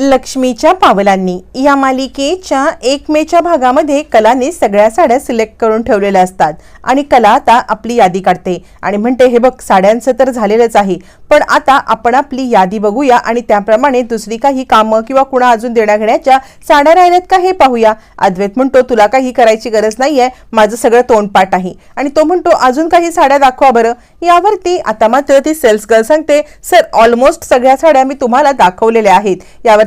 लक्ष्मीच्या पावलांनी या मालिकेच्या एक मेच्या भागामध्ये कलाने सगळ्या साड्या सिलेक्ट करून ठेवलेल्या असतात. आणि कला आता आपली यादी काढते. आणि म्हणते हे बघ साड्यांचं तर झालेलंच आहे. पण आता आपण आपली यादी बघूया आणि त्याप्रमाणे दुसरी काही कामं किंवा कुणा अजून देण्याघेण्याच्या साड्या राहिल्यात का हे पाहूया. अद्वैत म्हणतो तुला काही करायची गरज नाहीये. माझं सगळं तोंडपाठ आहे. आणि तो म्हणतो अजून काही साड्या दाखवा बरं. यावरती आता मात्र ती सेल्स गर्ल सांगते सर ऑलमोस्ट सगळ्या साड्या मी तुम्हाला दाखवलेल्या आहेत.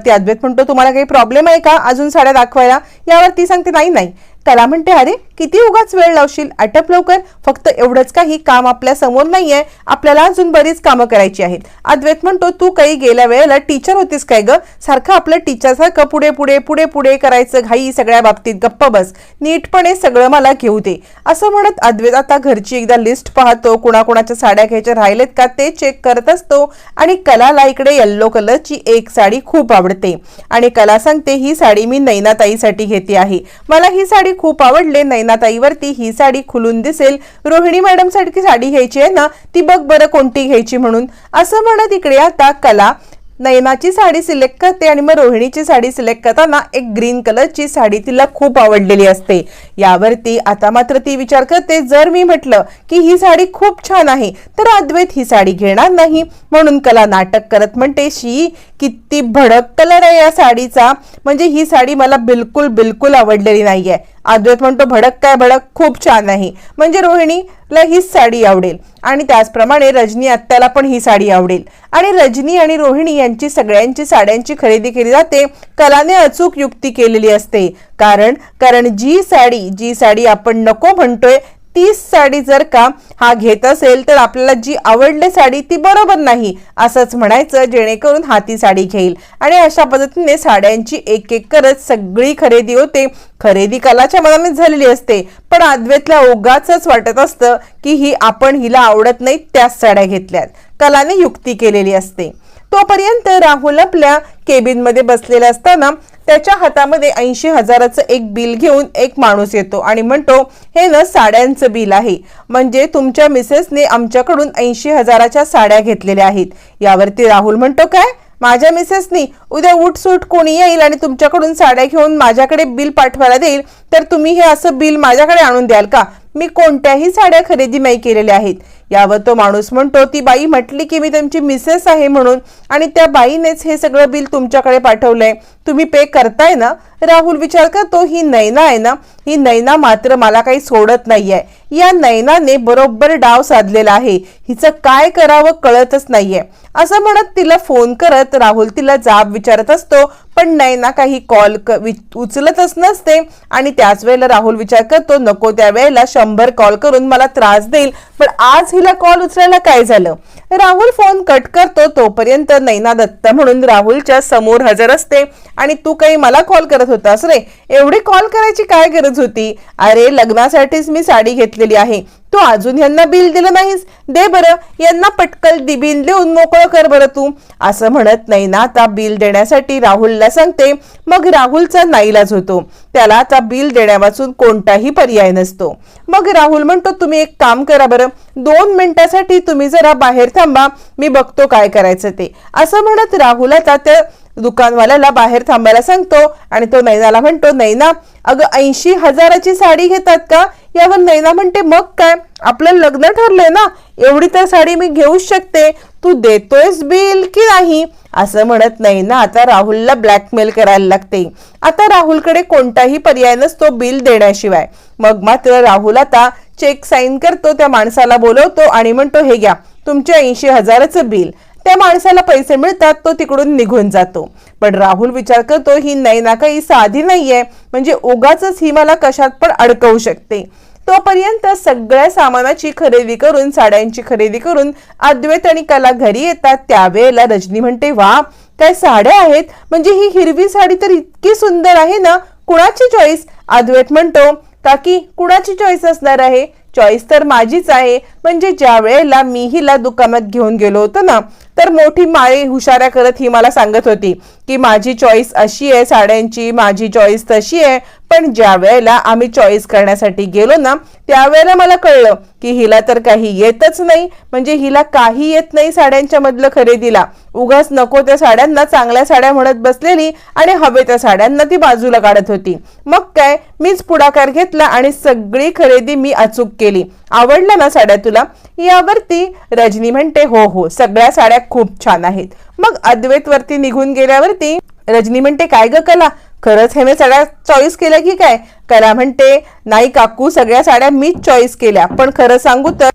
त्यावरती अद्वैत म्हणतो तुम्हाला काही प्रॉब्लेम आहे का अजून साड्या दाखवायला? यावरती सांगते नाही नाही. कला म्हणते अरे किती उगाच वेळ लावशील? आटप लवकर. फक्त एवढंच काही काम आपल्यासमोर नाहीये. आपल्याला अजून बरीच कामं करायची आहेत. अद्वैत म्हणतो तू काही गेल्या वेळेला टीचर होतीस काय ग? सारखं आपलं टीचर सारखं पुढे पुढे पुढे पुढे करायचं घाई सगळ्या बाबतीत गप्प बस. नीटपणे सगळं मला घेऊ दे. असं म्हणत अद्वैत आता घरची एकदा लिस्ट पाहतो. कुणाकुणाच्या साड्या घ्यायच्या राहिलेत का ते चेक करत असतो. आणि कलाला इकडे येल्लो कलरची एक साडी खूप आवडते. आणि कला सांगते ही साडी मी नैनाताईसाठी घेते आहे. मला ही साडी खूप आवडले. नयनाताईवरती ही साडी खुलून दिसेल. रोहिणी मॅडम सारखी साडी घ्यायची आहे ना ती बघ बरं कोणती घ्यायची म्हणून. असं म्हणत इकडे आता कला नयनाची साडी सिलेक्ट करते आणि मग रोहिणीची साडी सिलेक्ट करताना एक ग्रीन कलरची साडी तिला खूप आवडलेली असते. यावरती आता मात्र ती विचार करते जर मी म्हटलं की ही साडी खूप छान आहे तर अद्वैत ही साडी घेणार नाही. म्हणून कला नाटक करत म्हणते शी किती भडक कलर आहे या साडीचा. म्हणजे ही साडी मला बिलकुल बिलकुल आवडलेली नाहीये. अद्वैत म्हणतो भडक काय भडक खूप छान आहे. म्हणजे रोहिणीला हीच साडी आवडेल. आणि त्याचप्रमाणे रजनी आत्याला पण ही साडी आवडेल. आणि रजनी आणि रोहिणी यांची सगळ्यांची साड्यांची खरेदी केली जाते. कलाने अचूक युक्ती केलेली असते. कारण कारण जी साडी जी साडी आपण नको म्हणतोय तीच साडी जर का हा घेत असेल तर आपल्याला जी आवडली साडी ती बरोबर नाही असंच म्हणायचं जेणेकरून हा ती साडी घेईल. आणि अशा पद्धतीने साड्यांची एक एक करत सगळी खरेदी होते. खरेदी कलाच्या मनाने झालेली असते. पण अद्वैतला उगाच वाटत असतं की ही आपण हिला आवडत नाही त्याच साड्या घेतल्यात. कलाने युक्ती केलेली असते. तोपर्यंत राहुल आपल्या केबिनमध्ये बसलेला असताना त्याच्या हातामध्ये ऐंशी हजाराचं एक बिल घेऊन एक माणूस येतो आणि म्हणतो हे ना साड्यांचं बिल आहे. म्हणजे तुमच्या मिसेसने आमच्याकडून ऐंशी हजाराच्या साड्या घेतलेल्या आहेत. यावरती राहुल म्हणतो काय? माझ्या मिसेसनी उद्या उठसूट कोणी येईल आणि तुमच्याकडून साड्या घेऊन माझ्याकडे बिल पाठवायला देईल? तर तुम्ही हे असं बिल माझ्याकडे आणून द्याल का? मी कोणत्याही साड्या खरेदी नाही केलेल्या आहेत. यावर तो माणूस म्हणतो ती बाई म्हटली की मी तुमची मिसेस आहे म्हणून आणि त्या बाईनेच हे सगळं बिल तुमच्याकडे पाठवलंय. तुम्ही पे करताय ना? राहुल विचार करतो ही नैना आहे ना? ही नैना मात्र मला काही सोडत नाहीये. या नैनाने बरोबर डाव साधलेला आहे. हिचं काय करावं कळतच नाहीये. असं म्हणत तिला फोन करत राहुल तिला जाब विचारत असतो पण नैना काही कॉल क- वि- उचलतच नसते. आणि त्याच वेळेला राहुल विचार करतो नको त्यावेळेला शंभर कॉल करून मला त्रास देईल पण आज हिला कॉल उचलायला काय झालं? राहुल फोन कट करतो तोपर्यंत नैना दत्त म्हणून राहुलच्या समोर हजर असते. आणि तू काही मला कॉल करत होतास रे. एवढी कॉल करायची काय गरज होती? अरे लग्नासाठीच मी साडी घेतली घेतलेली आहे. तू अजून यांना बिल दिलं नाहीस. दे बरं यांना पटकल दिबीन बिल देऊन मोकळं कर बरं तू. असं म्हणत नाही ना आता बिल देण्यासाठी राहुलला सांगते. मग राहुलचा नाईलाज होतो. त्याला आता बिल देण्यावाचून कोणताही पर्याय नसतो. मग राहुल म्हणतो तुम्ही एक काम करा बरं. दोन मिनिटासाठी तुम्ही जरा बाहेर थांबा. मी बघतो काय करायचं ते. असं म्हणत राहुल आता त्या दुकानवाल्याला बाहेर थांबायला सांगतो. आणि तो नैनाला म्हणतो नैना अगं ऐंशी हजाराची साडी घेतात का? यावर नैना म्हणते मग काय? आपलं लग्न ठरलंय ना? एवढी तर साडी मी घेऊच शकते. तू देतोयस बिल की नाही? असं म्हणत नाही ना आता राहुलला ब्लॅकमेल करायला लागते. आता राहुलकडे कोणताही पर्याय नसतो बिल देण्याशिवाय. मग मात्र राहुल आता चेक साईन करतो त्या माणसाला बोलवतो आणि म्हणतो हे घ्या तुमच्या ऐंशी हजाराचं बिल. त्या माणसाला पैसे मिळतात तो तिकडून निघून जातो. पण राहुल विचार करतो ही नैना काही साधी नाहीये. म्हणजे उगाच ही मला कशात पण अडकवू शकते. तोपर्यंत सगळ्या सामानाची खरेदी करून साड्यांची खरेदी करून अद्वैत आणि कला घरी येतात. त्यावेळेला रजनी म्हणते वा काय साड्या आहेत. म्हणजे ही हिरवी साडी तर इतकी सुंदर आहे ना कुणाची चॉईस अद्वैत म्हणतो काकी कुणाची चॉईस असणार आहे? चॉईस तर माझीच आहे. म्हणजे ज्या वेळेला मी हिला दुकानात घेऊन गेलो होतो ना तर मोठी माळी हुशाऱ्या करत ही मला सांगत होती की माझी चॉईस अशी आहे साड्यांची माझी चॉईस तशी आहे. पण ज्या वेळेला आम्ही चॉईस करण्यासाठी गेलो ना त्यावेळेला मला कळलं की हिला तर काही येतच नाही. म्हणजे हिला काही येत नाही साड्यांच्या मधलं खरेदीला. उगाच नको त्या साड्यांना चांगल्या साड्या म्हणत बसलेली आणि हवे त्या साड्यांना ती बाजूला काढत होती. मग काय मीच पुढाकार घेतला आणि सगळी खरेदी मी अचूक केली. आवडल्या ना साड्या तुला? यावरती रजनी म्हणते हो हो सगळ्या साड्या खूप छान आहेत. मग अद्वैत वरती निघून गेल्यावरती रजनी म्हणते काय ग कला? खरंच हे मी सगळ्या चॉईस केल्या की काय? कला म्हणते नाही काकू सगळ्या साड्या मीच चॉईस केल्या. पण खरं सांगू तर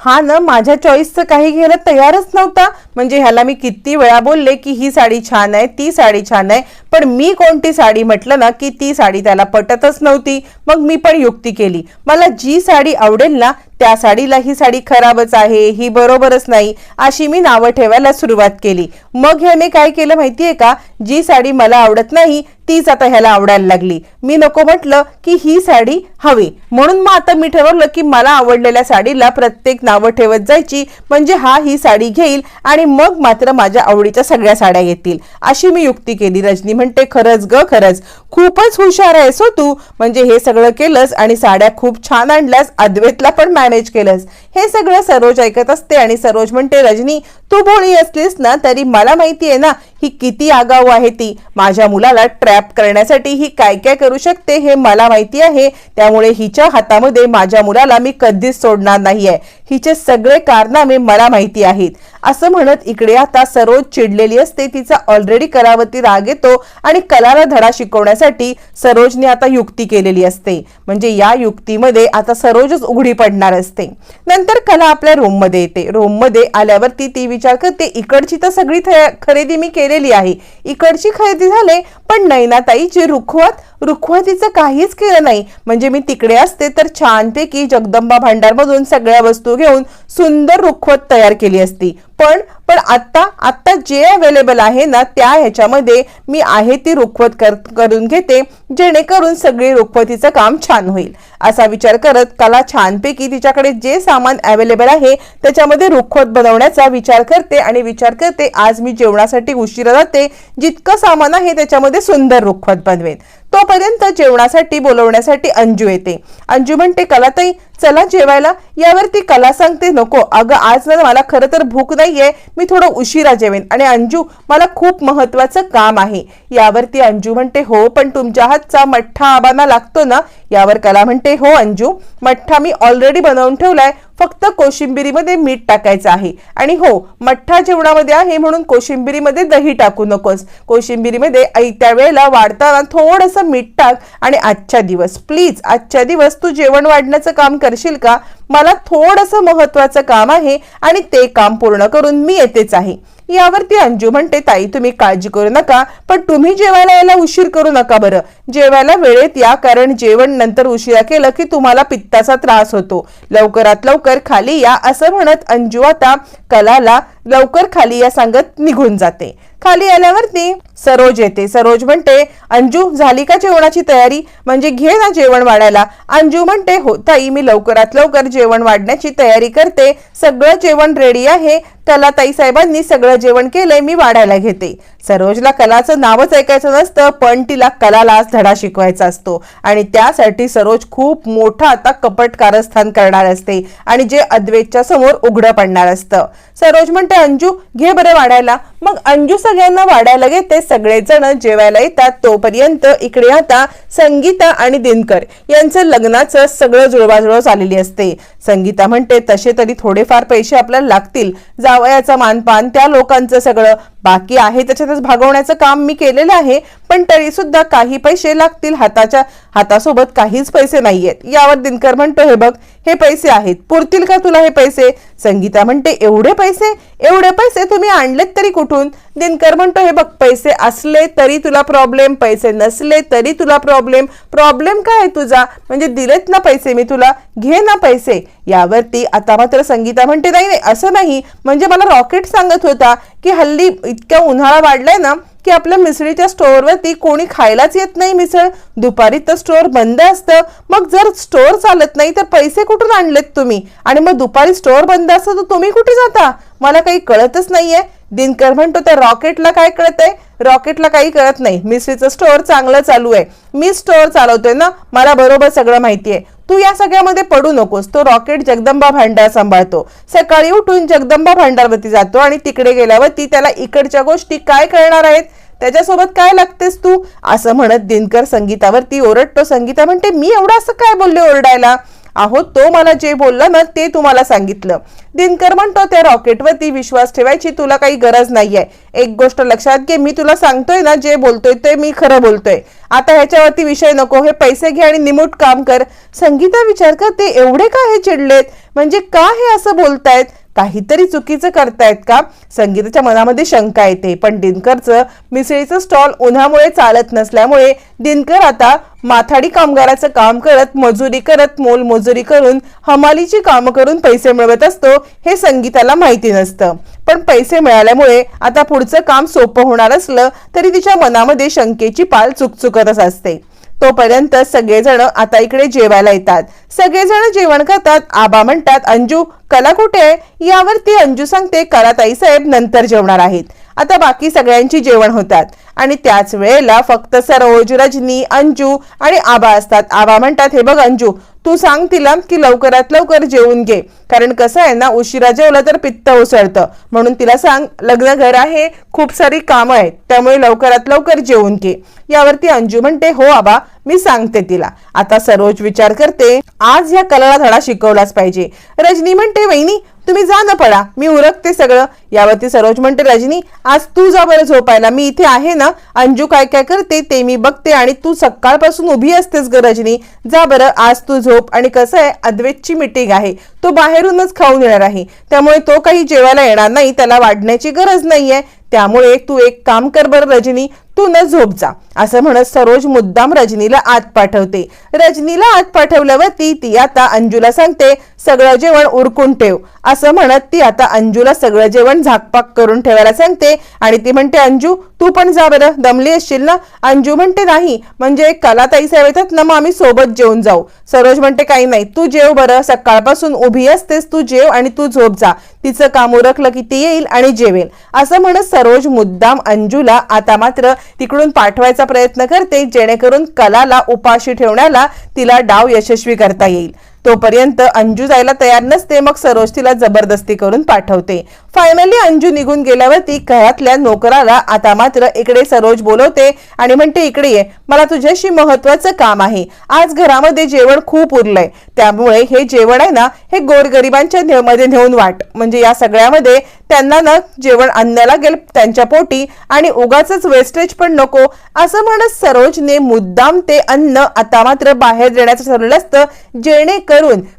हा ना माझ्या चॉईसचं काही घ्यायला तयारच नव्हता. म्हणजे ह्याला मी किती वेळा बोलले की ही साडी छान आहे ती साडी छान आहे. पण मी कोणती साडी म्हटलं ना की ती साडी त्याला पटतच नव्हती. मग मी पण युक्ती केली. मला जी साडी आवडेल ना त्या साडीला ही साडी खराबच आहे ही बरोबरच नाही अशी मी नावं ठेवायला सुरुवात केली. मग ह्याने काय केलं माहितीये का? जी साडी मला आवडत नाही तीच आता ह्याला आवडायला लागली. मी नको म्हटलं की ही साडी हवी. म्हणून मग आता मी ठरवलं की मला आवडलेल्या साडीला प्रत्येक नावं ठेवत जायची म्हणजे हा ही साडी घेईल आणि मग मात्र माझ्या आवडीच्या सगळ्या साड्या येतील अशी मी युक्ती केली. रजनी म्हणते खरंच ग खरंच. खूपच हुशार आहेस हो तू. म्हणजे हे सगळं केलंस आणि साड्या खूप छान आणल्यास अद्वैतला पण मॅनेज केलंस. हे सगळं सरोज ऐकत असते आणि सरोज म्हणते रजनी तू भोळी असलीस ना तरी मला माहिती आहे ना ही किती आगाऊ आहे ती? माझ्या मुलाला ट्रॅप करण्यासाठी ही काय काय करू शकते हे मला माहिती आहे. त्यामुळे हिच्या हातामध्ये माझ्या मुलाला मी कधीच सोडणार नाहीये. हिचे सगळे कारनामे मला माहिती आहेत. असं म्हणत इकडे आता सरोज चिडलेली असते. तिचा ऑलरेडी करावती राग येतो आणि कलाला धडा शिकवण्यासाठी सरोजने आता युक्ती केलेली असते. म्हणजे या युक्तीमध्ये आता सरोजच उघडी पडणार असते. नंतर कला आपल्या रूममध्ये येते. रूममध्ये आल्यावरती ती विचार करते इकडची तर सगळी खरेदी मी केली केलेली आहे. इकडची खरेदी झाले पण नैनाताई जे रुखवत रुखवतीचं काहीच केलं नाही. म्हणजे मी तिकडे असते तर छानपैकी जगदंबा भांडारमधून सगळ्या वस्तू घेऊन सुंदर रुखवत तयार केली असती. पण पण आता आत्ता जे अवेलेबल आहे ना त्या ह्याच्यामध्ये मी आहे ती रुखवत कर करून घेते जेणेकरून सगळी रुखवतीचं काम छान होईल. असा विचार करत कला छानपैकी तिच्याकडे जे सामान अवेलेबल आहे त्याच्यामध्ये रुखवत बनवण्याचा विचार करते आणि विचार करते आज मी जेवणासाठी उशिरा जाते जितकं सामान आहे त्याच्यामध्ये सुंदर रुखवत बनवेन. तोपर्यंत जेवणासाठी बोलवण्यासाठी अंजू येते. अंजू म्हणते कलाताई चला जेवायला. यावरती कला सांगते नको. अगं आज ना मला खरं तर भूक नाहीये. मी थोडं उशिरा जेवेन. आणि अंजू मला खूप महत्वाचं काम आहे. यावरती अंजू म्हणते हो पण तुमच्या हातचा मठ्ठा आबांना लागतो ना? यावर कला म्हणते हो अंजू. मठ्ठा मी ऑलरेडी बनवून ठेवलाय. फक्त कोशिंबिरीमध्ये मीठ टाकायचं आहे. आणि हो मठ्ठा जेवणामध्ये आहे म्हणून कोशिंबिरीमध्ये दही टाकू नकोस. कोशिंबिरीमध्ये ऐत्या वेळेला वाढताना थोडंसं मीठ टाक आणि आजच्या दिवस. प्लीज आजच्या दिवस तू जेवण वाढण्याचं काम करशील का? मला थोडंसं महत्वाचं काम आहे आणि ते काम पूर्ण करून मी येतेच आहे. यावरती अंजू म्हणते ताई तुम्ही काळजी करू नका पण तुम्ही जेवायला यायला उशीर करू नका बरं. जेवायला वेळेत या कारण जेवण नंतर उशिरा केलं की तुम्हाला पित्ताचा त्रास होतो. लवकरात लवकर खाली या असं म्हणत अंजू आता कलाला लवकर खाली या सांगत निघून जाते. खाली आल्यावरती सरोज येते. सरोज म्हणते अंजू झाली का जेवणाची तयारी? म्हणजे घे ना जेवण वाढायला. अंजू म्हणते हो ताई मी लवकरात लवकर जेवण वाढण्याची तयारी करते. सगळं जेवण रेडी आहे. कला ताई साहेबांनी सगळं जेवण केलंय मी वाढायला घेते. सरोजला कलाचं नावच ऐकायचं नसतं पण तिला कलाला आज धडा शिकवायचा असतो. आणि त्यासाठी सरोज खूप मोठं आता कपट कारस्थान करणार असते आणि जे अद्वेतच्या समोर उघडं पडणार असतं. सरोज म्हणते अंजू घे बरं वाढायला. मग अंजू सगळ्यांना वाढायला घेते सगळेजण जेवायला येतात. तोपर्यंत इकडे आता संगीता आणि दिनकर यांचं लग्नाचं सगळं जुळवाजुळव चाललेली असते. संगीता म्हणते तसे तरी थोडेफार पैसे आपल्याला लागतील. जावयाचा मानपान त्या लोकांचं सगळं. बाकी आहे त्याच्यातच भागवण्याचं काम मी केलेलं आहे. पण तरी सुद्धा काही पैसे लागतील. हाताच्या हातासोबत काहीच पैसे नाहीयेत. यावर दिनकर म्हणतो हे बघ हे पैसे आहेत. पुरतील का तुला हे पैसे? संगीता म्हणते एवढे पैसे? एवढे पैसे तुम्ही आणलेत तरी कुठून दिनकर म्हणतो हे बघ पैसे असले तरी तुला प्रॉब्लेम पैसे नसले तरी तुला प्रॉब्लेम प्रॉब्लेम काय आहे तुझा? म्हणजे दिलेत ना पैसे मी तुला घे ना पैसे. यावरती आता मात्र संगीता म्हणते नाही नाही असं नाही. म्हणजे मला रॉकेट सांगत होता की हल्ली इतका उन्हाळा वाढलाय ना की आपल्या मिसळीच्या स्टोअरवरती कोणी खायलाच येत नाही मिसळ. दुपारी तर स्टोअर बंद असतं. मग जर स्टोअर चालत नाही तर पैसे कुठून आणलेत तुम्ही? आणि मग दुपारी स्टोअर बंद असतं तर तुम्ही कुठे जाता? मला काही कळतच नाहीये. दिनकर म्हणतो त्या रॉकेटला काय कळतंय? रॉकेटला काही कळत नाही. मिस्त्रीचं स्टोअर चांगलं चालू आहे. मी स्टोअर चालवतोय ना? मला बरोबर सगळं माहिती आहे तू या सगळ्यामध्ये पडू नकोस. तो रॉकेट जगदंबा भांडार सांभाळतो. सकाळी उठून जगदंबा भांडारवरती जातो आणि तिकडे गेल्यावर ती त्याला इकडच्या गोष्टी काय कळणार आहेत? त्याच्यासोबत काय लागतेस तू? असं म्हणत दिनकर संगीतावरती ओरडतो. संगीता म्हणते मी एवढं असं काय बोलले ओरडायला? आहो तो मला जे बोलला ना ते तुम्हाला सांगितलं. दिनकर म्हणतो त्या रॉकेटवरती विश्वास ठेवायची तुला काही गरज नाहीये. एक गोष्ट लक्षात घे मी तुला सांगतोय ना जे बोलतोय ते मी खरं बोलतोय. आता ह्याच्यावरती विषय नको हे पैसे घे आणि निमूट काम कर. संगीता विचार कर ते एवढे का हे चिडलेत? म्हणजे का हे असं बोलतायत? काहीतरी चुकीचं करतायत का? संगीताच्या मनामध्ये शंका येते. पण दिनकरचं मिसळीचं स्टॉल उन्हामुळे चालत नसल्यामुळे दिनकर आता माथाडी कामगाराचं काम करत मजुरी करत मोलमजुरी करून हमालीची कामं करून पैसे मिळवत असतो हे संगीताला माहिती नसतं. पण पैसे मिळाल्यामुळे आता पुढचं काम सोपं होणार असलं तरी तिच्या मनामध्ये शंकेची पाल चुकचुकतच असते. तोपर्यंत सगळेजण आता इकडे जेवायला येतात. सगळेजण जेवण करतात. आबा म्हणतात अंजू कला कुठे आहे? यावरती अंजू सांगते कलाताई साहेब नंतर जेवणार आहेत. आता बाकी सगळ्यांची जेवण होतात. आणि त्याच वेळेला फक्त सरोज रजनी अंजू आणि आबा असतात. आबा म्हणतात हे बघ अंजू तू सांग तिला की लवकरात लवकर जेवून घे. कारण कसं आहे ना उशिरा जेवलं तर पित्त उसळतं. म्हणून तिला सांग लग्न घर आहे खूप सारी कामं आहेत. त्यामुळे लवकरात लवकर जेवून घे. यावरती अंजू म्हणते हो आबा मी सांगते तिला. आता सरोज विचार करते आज या कलाला धडा शिकवलाच पाहिजे. रजनी म्हणते वहिनी तुम्ही जा ना पडा मी उरकते सगळं. यावरती सरोज म्हणते रजनी आज तू जा बरं झोपायला. मी इथे आहे ना. अंजू काय काय करते ते मी बघते आणि तू सकाळपासून उभी असतेस ग रजनी. जा बरं आज तू झोप. आणि कसं आहे अद्वेतची मिटिंग आहे. तो बाहेरूनच खाऊन येणार आहे. त्यामुळे तो काही जेवायला येणार नाही. त्याला वाढण्याची गरज नाहीये. त्यामुळे तू एक काम कर बरं रजनी. तू न झोप जा असं म्हणत सरोज मुद्दाम रजनीला आत पाठवते. रजनीला आत पाठवल्यावरती ती आता अंजूला सांगते सगळं जेवण उरकून ठेव. असं म्हणत ती आता अंजूला सगळं जेवण झाकपाक करून ठेवायला सांगते आणि ती म्हणते अंजू तू पण जा बरं दमली असशील ना? अंजू म्हणते नाही म्हणजे कलाताई साहेब येतात ना मग आम्ही सोबत जेवून जाऊ. सरोज म्हणते काही नाही तू जेव बरं सकाळपासून उभी असतेस तू जेव आणि तू झोप जा. तिचं काम उरकलं की ती येईल आणि जेवेल. असं म्हणत सरोज मुद्दाम अंजूला आता मात्र तिकडून पाठवायचा प्रयत्न करते जेणेकरून कलाला उपाशी ठेवण्याला तिला डाव यशस्वी करता येईल. तोपर्यंत अंजू जायला तयार नसते मग सरोज तिला जबरदस्ती करून पाठवते. फायनली अंजू निघून गेल्यावरती घरातल्या नोकराला आता मात्र इकडे सरोज बोलवते आणि म्हणते इकडे ये मला तुझ्याशी महत्वाचं काम आहे. आज घरामध्ये जेवण खूप उरलंय. त्यामुळे हे जेवण आहे ना हे गोरगरिबांच्या मध्ये नेऊन वाट. म्हणजे या सगळ्यामध्ये त्यांना ना जेवण अन्न लागेल त्यांच्या पोटी आणि उगाच वेस्टेज पण नको. असं म्हणत सरोजने मुद्दाम ते अन्न आता मात्र बाहेर देण्याचं ठरवलं असतं जेणेकरून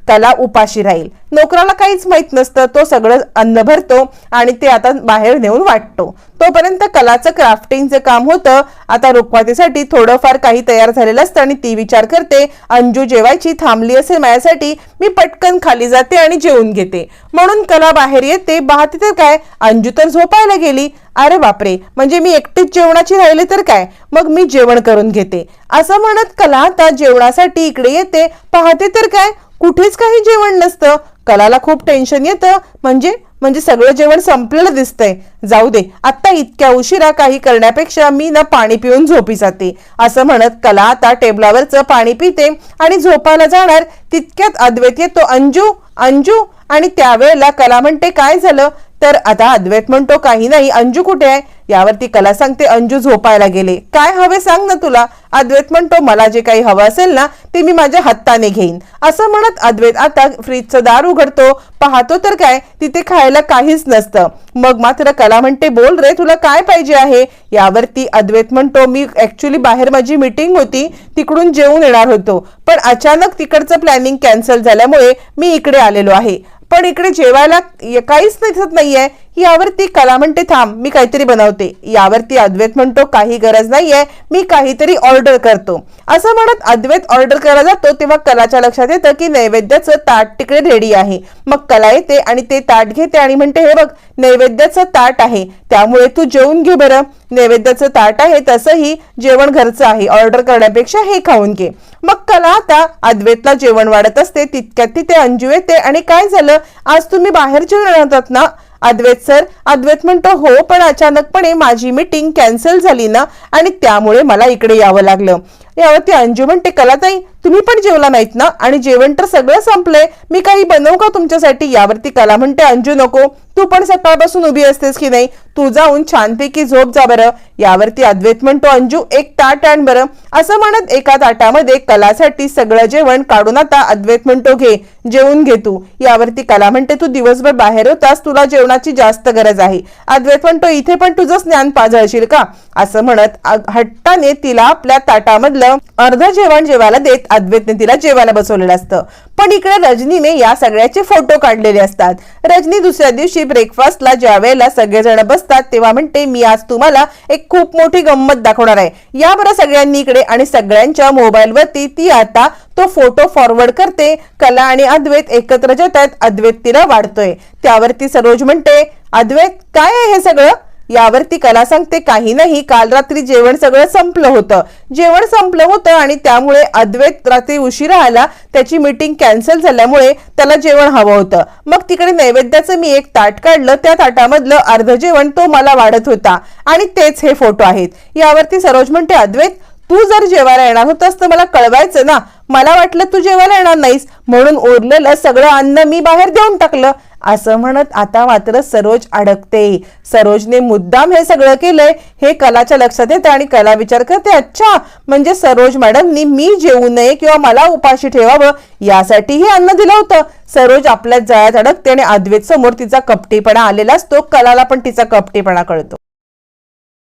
त्याला उपाशी राहील. नोकराला काहीच माहीत नसतं तो सगळं अन्न भरतो आणि ते आता बाहेर नेऊन वाटतो. तोपर्यंत कलाचं क्राफ्टिंगचं काम होतं. आता रुखवातीसाठी थोडंफार काही तयार झालेलं असतं आणि ती विचार करते अंजू जेवायची थांबली असेल माझ्यासाठी मी पटकन खाली जाते आणि जेवून घेते. म्हणून कला बाहेर येते. पाहते तर काय? अंजू तर झोपायला गेली. अरे बापरे म्हणजे मी एकटीच जेवणाची राहिले तर काय? मग मी जेवण करून घेते. असं म्हणत कला आता जेवणासाठी इकडे येते. पाहते तर काय? कुठेच काही जेवण नसतं. कलाला खूप टेन्शन येतं. म्हणजे म्हणजे सगळं जेवण संपलेलं दिसतंय. जाऊ दे आता इतक्या उशिरा काही करण्यापेक्षा मी ना पाणी पिऊन झोपी जाते. असं म्हणत कला आता टेबलावरचं पाणी पिते आणि झोपायला जाणार. तितक्यात अद्वैत येतो अंजू अंजू. आणि त्यावेळेला कला म्हणते काय झालं? तर आता अद्वैत म्हणतो काही नाही अंजू कुठे आहे? यावरती कला सांगते अंजू झोपायला गेले. काय हवे सांग ना तुला. अद्वैत म्हणतो मला जे काही हवं असेल ना ते मी माझ्या हाताने घेईन. असं म्हणत अद्वैत आता फ्रीजचं दार उघडतो. पाहतो तर काय तिथे खायला काहीच नसतं. मग मात्र कला म्हणते बोल रे तुला काय पाहिजे आहे? यावरती अद्वैत म्हणतो मी ऍक्च्युली बाहेर माझी मीटिंग होती तिकडून जेवून येणार होतो. पण अचानक तिकडचं प्लॅनिंग कॅन्सल झाल्यामुळे मी इकडे आलेलो आहे. पण इकडे जेवायला काहीच दिसत नाहीये. यावरती कला म्हणते थांब मी काहीतरी बनवते. यावरती अद्वैत म्हणतो काही गरज नाहीये मी काहीतरी ऑर्डर करतो. असं म्हणत अद्वैत ऑर्डर करायला जातो तेव्हा कलाच्या लक्षात येतं की नैवेद्याचं ताट तिकडे रेडी आहे. मग कला येते आणि ते ताट घेते आणि म्हणते हे बघ नैवेद्याचं ताट आहे त्यामुळे तू जेवून घे बरं. नैवेद्याचं ताट आहे तसंही जेवण घरचं आहे ऑर्डर करण्यापेक्षा हे खाऊन घे. मग कला आता अद्वैतला जेवण वाढत असते तितक्यात तिथे अंजू येते आणि काय झालं? आज तुम्ही बाहेर जेवण राहतात ना अद्वैत सर. अद्वैत म्हणतो हो पण अचानकपणे माझी मीटिंग कॅन्सल झाली ना आणि त्यामुळे मला इकडे यावं लागलं. यावरती अंजू म्हणते कलाताई तुम्ही पण जेवला नाहीत ना? आणि जेवण तर सगळं संपलंय. मी काही बनवू का तुमच्यासाठी? यावरती कला म्हणते अंजू नको. तू पण सकाळपासून उभी असतेस की नाही? तू जाऊन छानपैकी झोप जा बरं. यावरती अद्वैत म्हणतो अंजू एक ताट आण बरं. असं म्हणत एका ताटामध्ये कलासाठी सगळं जेवण काढून आता अद्वैत म्हणतो घे जेवून घे तू. यावरती कला म्हणते तू दिवसभर बाहेर होतास तुला जेवणाची जास्त गरज आहे. अद्वैत म्हणतो इथे पण तुझं स्नान पाजळशील का? असं म्हणत हट्टाने तिला आपल्या ताटामधलं अर्ध जेवण जेवायला देत अद्वैतने तिला जेवायला बसवलेलं असतं. पण इकडे रजनीने या सगळ्याचे फोटो काढलेले असतात. रजनी दुसऱ्या दिवशी ब्रेकफास्टला ज्या वेळेला सगळेजण बसतात तेव्हा म्हणते मी आज तुम्हाला एक खूप मोठी गंमत दाखवणार आहे. या सगळ्यांनी इकडे आणि सगळ्यांच्या मोबाईलवरती ती आता तो फोटो फॉरवर्ड करते. कला आणि अद्वैत एकत्र जेतात अद्वैत तिला वाढतोय. त्यावरती सरोज म्हणते अद्वैत काय आहे हे सगळं? यावरती कला सांगते काही नाही. काल रात्री जेवण सगळं संपलं होतं. जेवण संपलं होतं आणि त्यामुळे अद्वैत रात्री उशिरा आला. त्याची मीटिंग कॅन्सल झाल्यामुळे त्याला जेवण हवं होतं. मग तिकडे नैवेद्याचं मी एक ताट काढलं. त्या ताटामधलं अर्ध जेवण तो मला वाढत होता. आणि तेच हे फोटो आहेत. यावरती सरोज म्हणते अद्वैत तू जर जेवायला येणार होतास तर मला कळवायचं ना. मला वाटलं तू जेवायला येणार नाहीस. म्हणून उरलेलं सगळं अन्न मी बाहेर देऊन टाकलं. असं म्हणत आता मात्र सरोज अडकते. सरोजने मुद्दाम हे सगळं केलंय हे कलाच्या लक्षात येतं आणि कला विचार करते अच्छा म्हणजे सरोज मॅडमनी मी जेवू नये किंवा मला उपाशी ठेवावं यासाठी हे अन्न दिलं होतं. सरोज आपल्या जाळ्यात अडकते आणि अद्वैत समोर तिचा कपटीपणा आलेला असतो कलाला पण तिचा कपटीपणा कळतो.